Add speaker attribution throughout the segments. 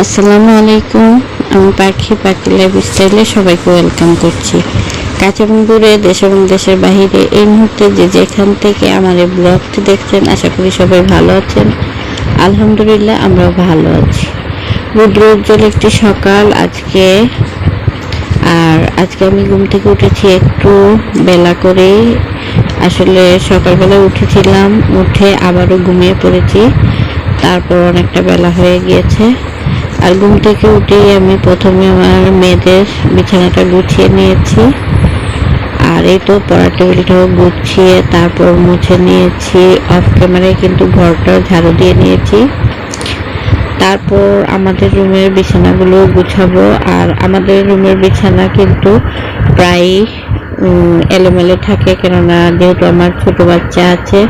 Speaker 1: আসসালামু আলাইকুম। আমি পাখি পাখি লাইফ স্টাইলে সবাইকে ওয়েলকাম করছি। কাছে দূরে, দেশ এবং দেশের বাহিরে এই মুহূর্তে যে যেখান থেকে আমার এই ব্লগটি দেখছেন, আশা করি সবাই ভালো আছেন। আলহামদুলিল্লাহ, আমরাও ভালো আছি। রুদ্র উজ্জ্বল একটি সকাল আজকে। আর আজকে আমি ঘুম থেকে উঠেছি একটু বেলা করেই। আসলে সকালবেলা উঠেছিলাম, উঠে আবারও ঘুমিয়ে পড়েছি। তারপর অনেকটা বেলা হয়ে গিয়েছে। আর ঘুম থেকে উঠেই আমি প্রথমে আমার মেয়েদের বিছানাটা গুছিয়ে নিয়েছি। আর এই তো পড়ার টেবিলটাও গুছিয়ে তারপর মুছে নিয়েছি। অফ ক্যামেরায় কিন্তু ঘরটাও ঝাড়ু দিয়ে নিয়েছি। তারপর আমাদের রুমের বিছানাগুলো গুছাবো। আর আমাদের রুমের বিছানা কিন্তু প্রায় এলোমেলো থাকে। কেননা যেহেতু আমার ছোট বাচ্চা আছে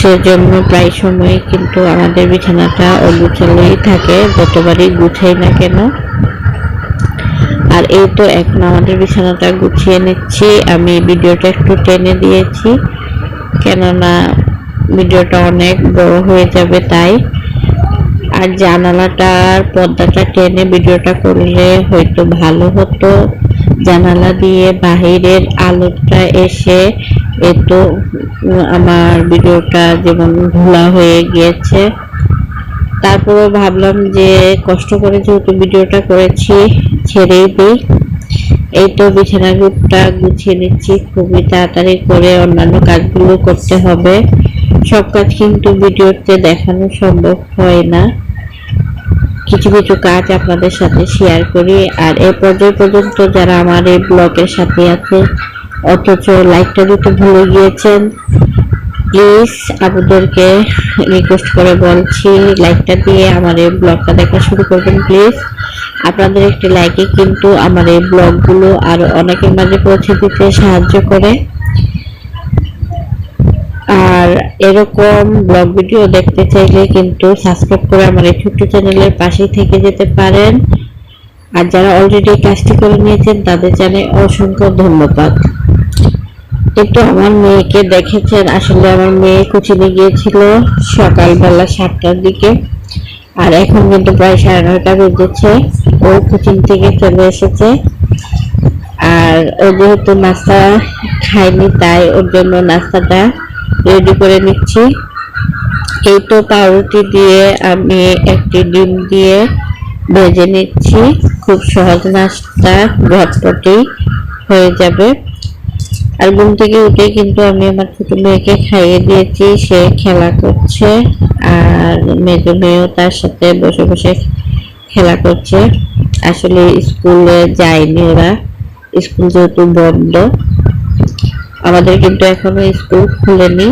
Speaker 1: সেজন্য প্রায় সময় কিন্তু আমাদের বিছানাটা অগুছালোই থাকে, যতবারই গুছাই না কেন। আর এই তো এখন আমাদের বিছানাটা গুছিয়ে নিচ্ছি। আমি ভিডিওটা একটু টেনে দিয়েছি, কেননা ভিডিওটা অনেক বড় হয়ে যাবে তাই। আর জানালাটার পর্দাটা টেনে ভিডিওটা করলে হয়তো ভালো হতো। জানালা দিয়ে বাহিরের আলোটা এসে এ তো, আমার ভিডিওটা যেমন ঘোলা হয়ে গিয়েছে। তারপরেও ভাবলাম যে কষ্ট করে যেহেতু ভিডিওটা করেছি, ছেড়েই দিই। এই তো বিছানা গ্রুপটা গুছিয়ে নিচ্ছি, খুবই তাড়াতাড়ি করে অন্যান্য কাজগুলো করতে হবে। সব কাজ কিন্তু ভিডিওতে দেখানো সম্ভব হয় না। কিছু কিছু কাজ আপনাদের সাথে শেয়ার করি। আর এই পর্যায় পর্যন্ত যারা আমার এই ব্লগের সাথে আছে অথচ লাইকটা দিতে ভুলে গিয়েছেন। প্লিজ আপনাদেরকে রিকোয়েস্ট করে বলছি লাইকটা দিয়ে আমার এই ব্লগটা দেখা শুরু করবেন প্লিজ আপনাদের একটি লাইকে কিন্তু আমার এই ব্লগগুলো আরও অনেকের মাঝে পৌঁছে দিতে সাহায্য করে। আর এরকম ব্লগ ভিডিও দেখতে চাইলে কিন্তু সাবস্ক্রাইব করে আমার এই ছোট্ট চ্যানেলের পাশেই থেকে যেতে পারেন। আর যারা অলরেডি কাজটি করে নিয়েছেন, তাদের জানাই অসংখ্য ধন্যবাদ। একটু আমার মেয়েকে দেখেছেন। আসলে আমার মেয়ে কোচিনে গিয়েছিল সকালবেলা সাতটার দিকে আর এখন কিন্তু প্রায় সাড়ে নয়টা বেজেছে। ও কোচিং থেকে চলে এসেছে। আর ও যেহেতু নাস্তা খায়নি, তাই ওর জন্য নাস্তাটা রেডি করে নিচ্ছি। এই তো পাউরুটি দিয়ে আমি একটি ডিম দিয়ে ভেজে নিচ্ছি। খুব সহজ নাস্তা ঝটপটেই হয়ে যাবে। আর ঘুম থেকে উঠে কিন্তু আমি আমার ছোট মেয়েকে খাইয়ে দিয়েছি, সে খেলা করছে আর মেজ মেয়েও তার সাথে বসে বসে খেলা করছে। আসলে স্কুলে যায়নি ওরা, স্কুল যেহেতু বন্ধ, আমাদের কিন্তু এখনও স্কুল খুলেনি,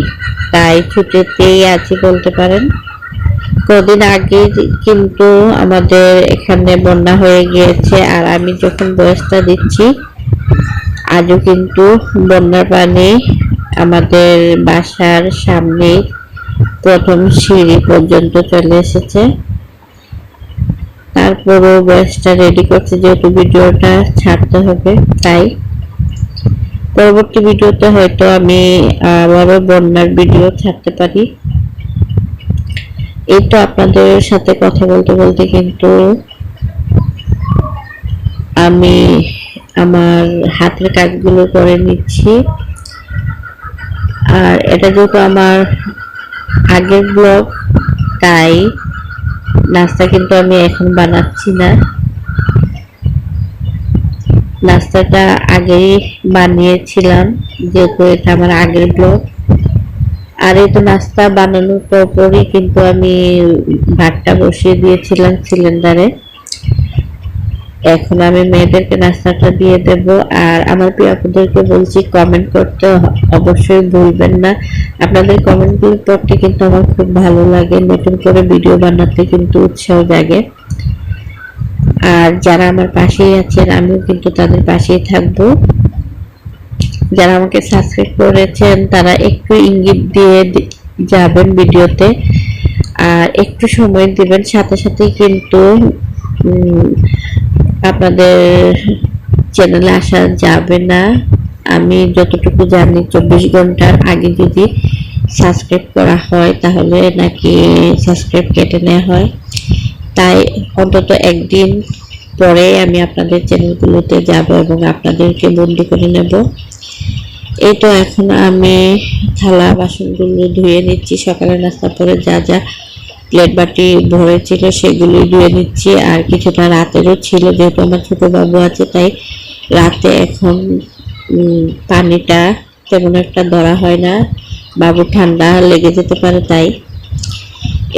Speaker 1: তাই ছুটিতেই আছি বলতে পারেন। কদিন আগে কিন্তু আমাদের এখানে বন্যা হয়ে গিয়েছে আর আমি যখন বয়সটা দিচ্ছি আজও কিন্তু বন্যার পানি আমাদের বাসার সামনে প্রথম সিঁড়ি পর্যন্ত চলে এসেছে। তারপরও বয়সটা রেডি করছে যেহেতু ভিডিওটা ছাড়তে হবে, তাই। পরবর্তী ভিডিওতে হয়তো আমি আবারও বন্যার ভিডিও ছাড়তে পারি। এই তো আপনাদের সাথে কথা বলতে বলতে কিন্তু আমি আমার হাতের কাজগুলো করে নিচ্ছি। আর এটা যেহেতু আমার আগের ব্লগ, তাই নাস্তা কিন্তু আমি এখন বানাচ্ছি না। নাস্তাটা আগেই বানিয়েছিলাম, যেহেতু এটা আমার আগের ব্লগ। আর এই তো নাস্তা বানানোর পর পরই কিন্তু আমি ভাতটা বসিয়ে দিয়েছিলাম সিলিন্ডারে। এখন আমি মেয়েদেরকে নাস্তাটা দিয়ে দেব আর আমার প্রিয় আপুদেরকে বলছি কমেন্ট করতে অবশ্যই ভুলবেন না। আপনাদের কমেন্টগুলো পড়তে কিন্তু আমার খুব ভালো লাগে, নতুন করে ভিডিও বানাতে কিন্তু উৎসাহ জাগে। আর যারা আমার পাশেই আছেন, আমিও কিন্তু তাদের পাশেই থাকব। যারা আমাকে সাবস্ক্রাইব করেছেন, তারা একটু ইঙ্গিত দিয়ে যাবেন ভিডিওতে। আর একটু সময় দিবেন, সাথে সাথে কিন্তু আপনাদের চ্যানেলে আসা যাবে না। আমি যতটুকু জানি চব্বিশ ঘণ্টার আগে যদি সাবস্ক্রাইব করা হয়, তাহলে নাকি সাবস্ক্রাইব কেটে নেওয়া হয়। তাই অন্তত একদিন পরে আমি আপনাদের চ্যানেলগুলোতে যাব এবং আপনাদেরকে বন্দি করে নেব। এই তো এখন আমি থালা বাসনগুলো ধুয়ে নিচ্ছি। সকালে নাস্তা পরে যা যা প্লেট বাটি ভরে ছিল, সেগুলি ধুয়ে নিচ্ছি। আর কিছুটা রাতেরও ছিল, যেহেতু আমার ছোট বাবু আছে, তাই রাতে এখন পানিটা তেমন একটা ধরা হয় না। বাবু ঠান্ডা লেগে যেতে পারে, তাই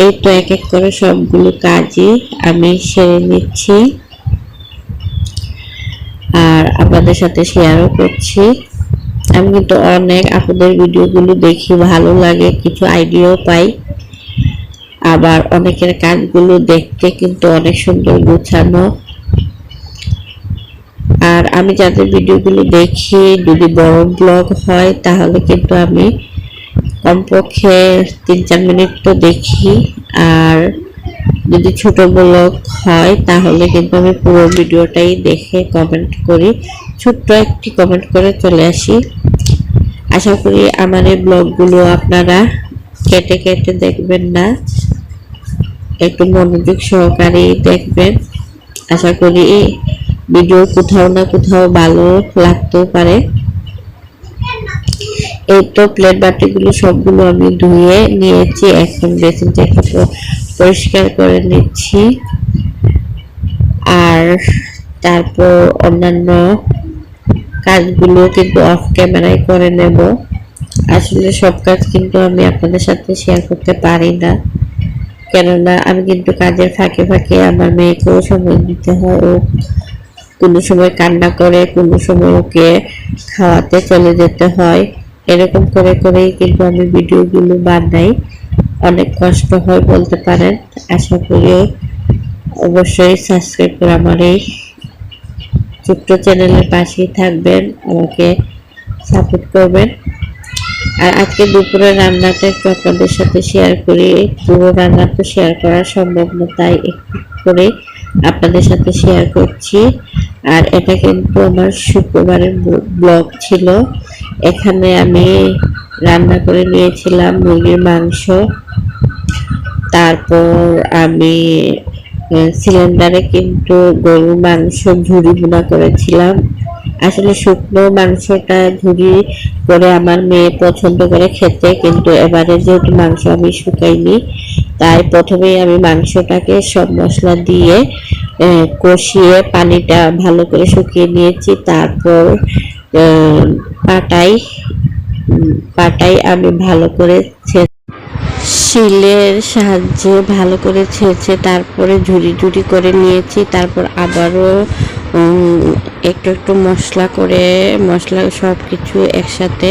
Speaker 1: এই তো এক এক করে সবগুলো কাজই আমি সেরে নিচ্ছি। আর আপনাদের সাথে শেয়ারও করছি। আমি কিন্তু অনেক আপনাদের ভিডিওগুলো দেখি, ভালো লাগে, কিছু আইডিয়াও পাই। আবার অনেকের কাজগুলো দেখতে কিন্তু অনেক সুন্দর গোছানো। আর আমি যাদের ভিডিওগুলো দেখি, যদি বড় ব্লগ হয়, তাহলে কিন্তু আমি কমপক্ষে তিন চার মিনিট তো দেখি। আর যদি ছোট ব্লগ হয়, তাহলে কিন্তু আমি পুরো ভিডিওটাই দেখে কমেন্ট করি। ছোট্ট একটি কমেন্ট করে চলে আসি। আশা করি আমার এই ব্লগগুলো আপনারা কেটে কেটে দেখবেন না। একটু মনোযোগ সহকারে দেখবেন। আশা করি এই ভিডিও কোথাও না কোথাও ভালো লাগতেও পারে। এই তো প্লেট বাটিগুলো সবগুলো আমি ধুয়ে নিয়েছি, এখন বেসিন থেকে পরিষ্কার করে নিচ্ছি। আর তারপর অন্যান্য কাজগুলো কিন্তু অফ ক্যামেরায় করে নেব। আসলে সব কাজ কিন্তু আমি আপনাদের সাথে শেয়ার করতে পারি না। কেননা আমি কিন্তু কাজের ফাঁকে ফাঁকে আমার মেয়েকেও সময় দিতে হয়। ও কোনো সময় কান্না করে, কোনো সময় ওকে খাওয়াতে চলে যেতে হয়। এরকম করে করেই কিন্তু আমি ভিডিওগুলো বানাই। অনেক কষ্ট হয় বলতে পারেন। আশা করি অবশ্যই সাবস্ক্রাইব করে আমার এই ছোট্ট চ্যানেলের পাশেই থাকবেন। আমাকে সাপোর্ট করবেন। আর আজকে দুপুরে রান্নাটা একটু আপনাদের সাথে শেয়ার করি। পুরো রান্না তো শেয়ার করা সম্ভব না, তাই একটু করে আপনাদের সাথে শেয়ার করছি। আর এটা কিন্তু আমার শুক্রবারের ব্লগ ছিল। এখানে আমি রান্না করে নিয়েছিলাম মুরগির মাংস। তারপর আমি সিলিন্ডারে কিন্তু গরুর মাংস ঝুড়ি বোনা করেছিলাম। আসলে শুকনো মাংসটা ঝুড়ি করে আমার মেয়ে পছন্দ করে খেতে, কিন্তু এবারে যেহেতু মাংস আমি শুকাইনি, তাই প্রথমেই আমি মাংসটাকে সব মশলা দিয়ে কষিয়ে পানিটা ভালো করে শুকিয়ে নিয়েছি। তারপর পাটাই পাটাই আমি ভালো করে শিলের সাহায্যে ভালো করে ছেঁচে তারপরে ঝুড়ি ঝুড়ি করে নিয়েছি। তারপর আবারও একটু একটু মশলা করে, মশলা সব কিছু একসাথে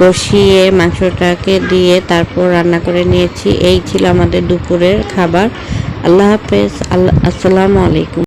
Speaker 1: কষিয়ে মাংসটাকে দিয়ে তারপর রান্না করে নিয়েছি। এই ছিল আমাদের দুপুরের খাবার। আল্লাহ হাফেজ। আল্লাহ আসসালামু আলাইকুম।